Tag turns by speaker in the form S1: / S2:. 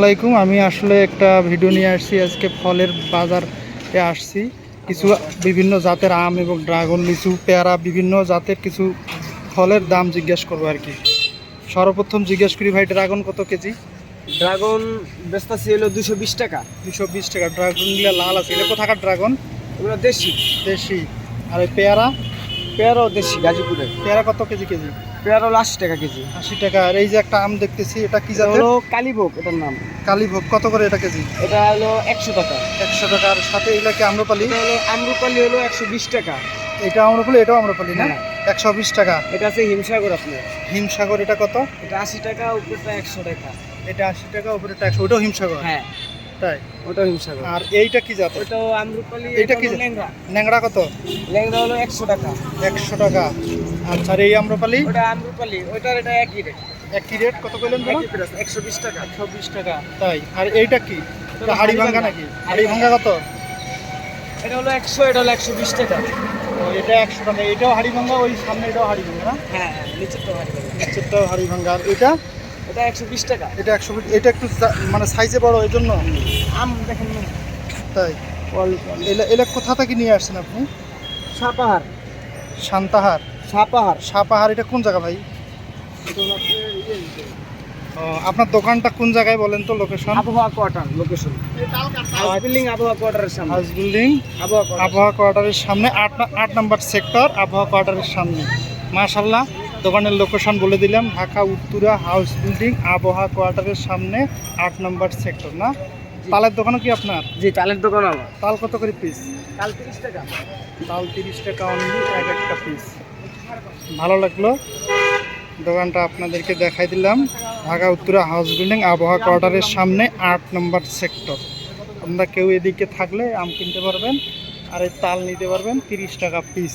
S1: আসসালামাইকুম আমি আসলে একটা ভিডিও নিয়ে আসছি। আজকে ফলের বাজারে আসছি। কিছু বিভিন্ন জাতের আম এবং ড্রাগন লিচু পেয়ারা বিভিন্ন জাতের কিছু ফলের দাম জিজ্ঞেস করব আর কি। সর্বপ্রথম জিজ্ঞেস করি ভাই ড্রাগন কত কেজি?
S2: ড্রাগন বেচতেছি হলো দুশো বিশ টাকা।
S1: দুশো বিশ টাকা। ড্রাগনগুলো লাল আছে। এটা কোথাকার ড্রাগন?
S2: এগুলো দেশি।
S1: দেশি। আর পেয়ারা?
S2: পেয়ারাও দেশি গাজীপুরের।
S1: পেয়ারা কত কেজি কেজি?
S2: পেয়ারা হলো আশি টাকা কেজি।
S1: আশি টাকা। আর এই যে একটা আম দেখতেছি এটা কি জাতের?
S2: হলো কালীভোগ এটার নাম।
S1: কালীভোগ। কত করে এটা কেজি?
S2: এটা হলো একশো টাকা।
S1: একশো টাকা। আর সাথে এগুলা কি আম্রপালি?
S2: হলো আমরুপালি হলো একশো বিশ টাকা।
S1: এটা আম্রপালি? এটাও আম্রপালি না?
S2: হ্যাঁ।
S1: একশো বিশ টাকা।
S2: এটা আছে হিমসাগর আপনার।
S1: হিমসাগর এটা কত?
S2: এটা আশি টাকা উপরটা একশো টাকা।
S1: এটা আশি টাকা উপরে একশো। ওটাও হিমসাগর?
S2: হ্যাঁ।
S1: তাই?
S2: ওটাও হিমসাগর।
S1: আর এইটা কি জাত?
S2: ওটাও আমরুপালি
S1: এটা কি?
S2: ল্যাংড়া।
S1: ন্যাংরা কত?
S2: ল্যাংড়া হলো একশো টাকা।
S1: একশো টাকা। আচ্ছা আর এই আম্রপালি?
S2: ওটা আমরুপালি ওটার এটা একই রেট
S1: একই রেট কত কইলেন
S2: একই একশো বিশ টাকা।
S1: একশো বিশ টাকা। তাই। আর এইটা কি? এটা হাড়ি ভাঙ্গা নাকি? হাড়ি
S2: হাড়ি
S1: ভাঙ্গা কত?
S2: এটা হলো একশো এটা হলো একশো বিশ টাকা।
S1: ও, এটা একশো টাকা। এটাও হাড়ি ভাঙ্গা ওই সামনে এটাও হাড়ি ভাঙ্গা না?
S2: হ্যাঁ হ্যাঁ নিচের তো ভারী ভারী।
S1: নিচেরটাও হাড়ি ভাঙ্গা। আর এটা
S2: এটা একশো বিশ টাকা।
S1: এটা একশো এটা একটু মানে সাইজে বড় এই জন্য
S2: আম দেখেন
S1: তাই? এলা কোথা থেকে নিয়ে আসছেন আপনি?
S2: সাপাহার।
S1: শান্তাহার
S2: সাপাহার।
S1: সাপাহার এটা কোন জায়গা ভাই? আপনার দোকানটা কোন জায়গায় বলেন তো লোকেশন
S2: আবহাওয়া কোয়ার্টার লোকেশন হাউস বিল্ডিং আবহাওয়া কোয়ার্টারের সামনে।
S1: হাউস বিল্ডিং
S2: আবহাওয়া
S1: আবহাওয়া কোয়ার্টারের সামনে আট আট নম্বর সেক্টর আবহাওয়া কোয়ার্টারের সামনে। মাশাল্লাহ দোকানের লোকেশন বলে দিলাম ঢাকা উত্তরা হাউস বিল্ডিং আবহাওয়া কোয়ার্টারের সামনে আট নম্বর সেক্টর না? তালের দোকানও কি আপনার?
S2: জি তালের দোকান আমার।
S1: তাল কত করে পিস
S2: তাল তিরিশ টাকা।
S1: তাল তিরিশ টাকা অনলি এক একটা পিস ভালো লাগল। দোকানটা আপনাদেরকে দেখাই দিলাম। ঢাকা উত্তরা হাউস বিল্ডিং আবহাওয়া কোয়ার্টারের সামনে আট নম্বর সেক্টর। আপনারা কেউ এদিকে থাকলে আম কিনতে পারবেন আর এই তাল নিতে পারবেন তিরিশ টাকা পিস